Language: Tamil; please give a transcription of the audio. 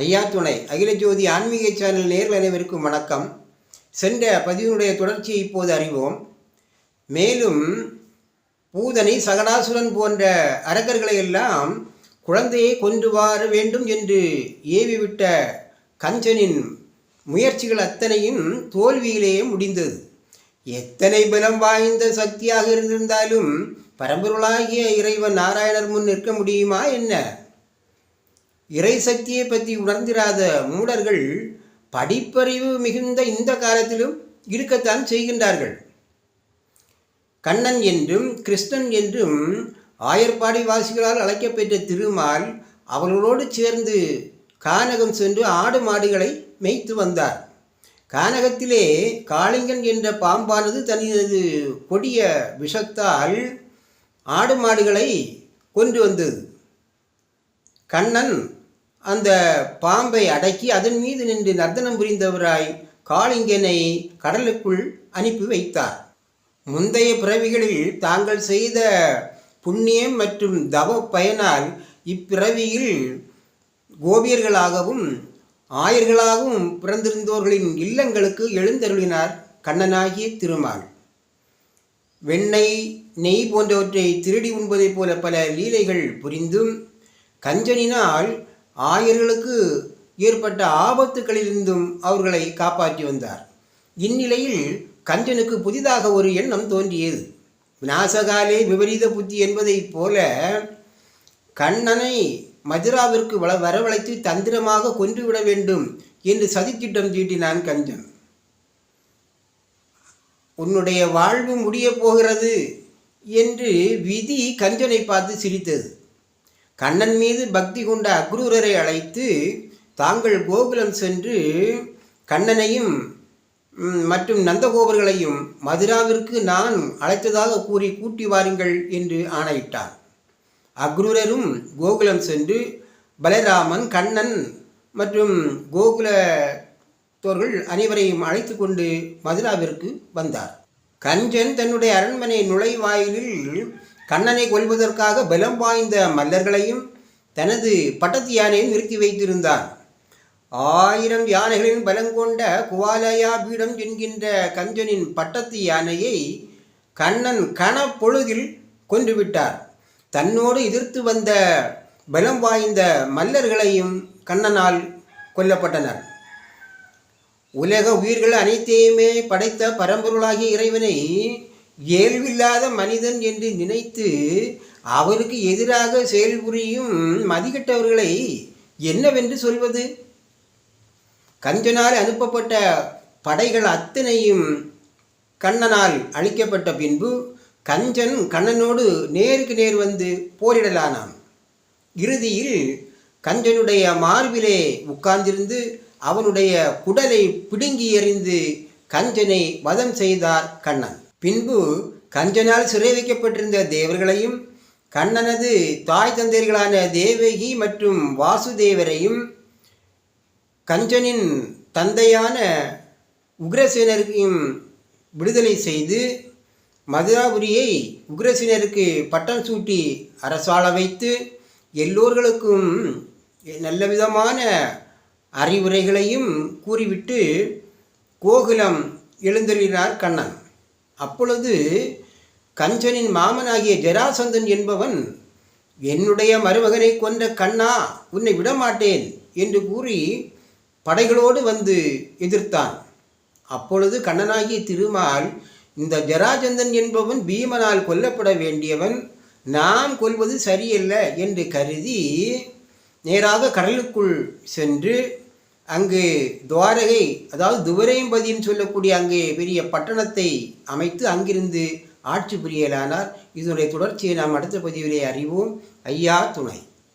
ஐயா துணை. அகில ஜோதி ஆன்மீக சேனல் நேர்கள் அனைவருக்கும் வணக்கம். சென்ற பதிவினுடைய தொடர்ச்சியை இப்போது அறிவோம். மேலும் பூதனை சகனாசுரன் போன்ற அரக்கர்களை எல்லாம் குழந்தையை கொண்டு வர வேண்டும் என்று ஏவிவிட்ட கஞ்சனின் முயற்சிகள் அத்தனையும் தோல்வியிலேயே முடிந்தது. எத்தனை பலம் வாய்ந்த சக்தியாக இருந்திருந்தாலும் பரம்பொருளாகிய இறைவன் நாராயணர் முன் நிற்க முடியுமா என்ன? இறை சக்தியை பற்றி உணர்ந்திராத மூடர்கள் படிப்பறிவு மிகுந்த இந்த காலத்திலும் இருக்கத்தான் செய்கின்றார்கள். கண்ணன் என்றும் கிருஷ்ணன் என்றும் ஆயர்பாடி வாசிகளால் அழைக்கப்பெற்ற திருமால் அவர்களோடு சேர்ந்து கானகம் சென்று ஆடு மாடுகளை மேய்த்து வந்தார். கானகத்திலே காளிங்கன் என்ற பாம்பானது தனது கொடிய விஷத்தால் ஆடு மாடுகளை கொண்டு வந்தது. கண்ணன் அந்த பாம்பை அடக்கி அதன் மீது நின்று நர்த்தனம் புரிந்தவராய் காளிங்கனை கடலுக்குள் அனுப்பி வைத்தார். முந்தைய பிறவிகளில் தாங்கள் செய்த புண்ணியம் மற்றும் தவ பயனால் இப்பிறவியில் கோபியர்களாகவும் ஆயர்களாகவும் பிறந்திருந்தோர்களின் இல்லங்களுக்கு எழுந்தருளினார் கண்ணனாகிய திருமால். வெண்ணெய் நெய் போன்றவற்றை திருடி உண்பதைப் போல பல லீலைகள் புரிந்தும் கஞ்சனினால் ஆயர்களுக்கு ஏற்பட்ட ஆபத்துகளிலிருந்தும் அவர்களை காப்பாற்றி வந்தார். இந்நிலையில் கஞ்சனுக்கு புதிதாக ஒரு எண்ணம் தோன்றியது. விநாசகாலே விபரீத புத்தி என்பதைப் போல கண்ணனை மதுராவிற்கு வள வரவழைத்து தந்திரமாக கொன்றுவிட வேண்டும் என்று சதித்திட்டம் தீட்டினான் கஞ்சன். உன்னுடைய வாழ்வு முடியப் போகிறது என்று விதி கஞ்சனை பார்த்து சிரித்தது. கண்ணன் மீது பக்தி கொண்ட அக்ரூரரை அழைத்து தாங்கள் கோகுலம் சென்று கண்ணனையும் மற்றும் நந்தகோபர்களையும் மதுராவிற்கு நான் அழைத்ததாக கூறி கூட்டி வாருங்கள் என்று ஆணையிட்டார். அக்ரூரரும் கோகுலம் சென்று பலராமன் கண்ணன் மற்றும் கோகுலத்தோர்கள் அனைவரையும் அழைத்து கொண்டு மதுராவிற்கு வந்தார். கஞ்சன் தன்னுடைய அரண்மனை நுழைவாயிலில் கண்ணனை கொல்வதற்காக பலம் வாய்ந்த மல்லர்களையும் தனது பட்டத்து யானையும் நிறுத்தி வைத்திருந்தான். ஆயிரம் யானைகளின் பலங்கொண்ட குவாலயா பீடம் என்கின்ற கஞ்சனின் பட்டத்து யானையை கண்ணன் கணப்பொழுதில் கொன்றுவிட்டார். தன்னோடு எதிர்த்து வந்த பலம் வாய்ந்த மல்லர்களையும் கண்ணனால் கொல்லப்பட்டனர். உலக உயிர்கள் அனைத்தையுமே படைத்த பரம்பொருளாகிய இறைவனை இயல்பில்லாத மனிதன் என்று நினைத்து அவருக்கு எதிராக செயல்புரியும் மதிக்கட்டவர்களை என்னவென்று சொல்வது? கஞ்சனால் அனுப்பப்பட்ட படைகள் அத்தனையும் கண்ணனால் அழிக்கப்பட்ட பின்பு கஞ்சன் கண்ணனோடு நேருக்கு நேர் வந்து போரிடலானான் இறுதியில் கஞ்சனுடைய மார்பிலே உட்கார்ந்திருந்து அவனுடைய குடலை பிடுங்கி எறிந்து கஞ்சனை வதம் செய்தார் கண்ணன். பின்பு கஞ்சனால் சிறை வைக்கப்பட்டிருந்த தேவர்களையும் கண்ணனது தாய் தந்தையர்களான தேவகி மற்றும் வாசுதேவரையும் கஞ்சனின் தந்தையான உக்ரசேனரையும் விடுதலை செய்து மதுராபுரியை உக்ரசேனருக்கு பட்டம் சூட்டி அரசாள வைத்து எல்லோர்களுக்கும் நல்ல விதமான அறிவுரைகளையும் கூறிவிட்டு கோகுலம் எழுந்தருளினார் கண்ணன். அப்பொழுது கஞ்சனின் மாமனாகிய ஜராசந்தன் என்பவன் என்னுடைய மருமகனை கொன்ற கண்ணா உன்னை விடமாட்டேன் என்று கூறி படைகளோடு வந்து எதிர்த்தான். அப்பொழுது கண்ணனாகிய திருமால் இந்த ஜராஜந்தன் என்பவன் பீமனால் கொல்லப்பட வேண்டியவன் நாம் கொல்வது சரியல்ல என்று கருதி நேராக கடலுக்குள் சென்று அங்கு துவாரகை அதாவது துவரையம்பதின்னு சொல்லக்கூடிய அங்கே பெரிய பட்டணத்தை அமைத்து அங்கிருந்து ஆட்சி புரியலானார். இதனுடைய தொடர்ச்சியை நாம் அடுத்த பதிவிலே அறிவோம். ஐயா துணை.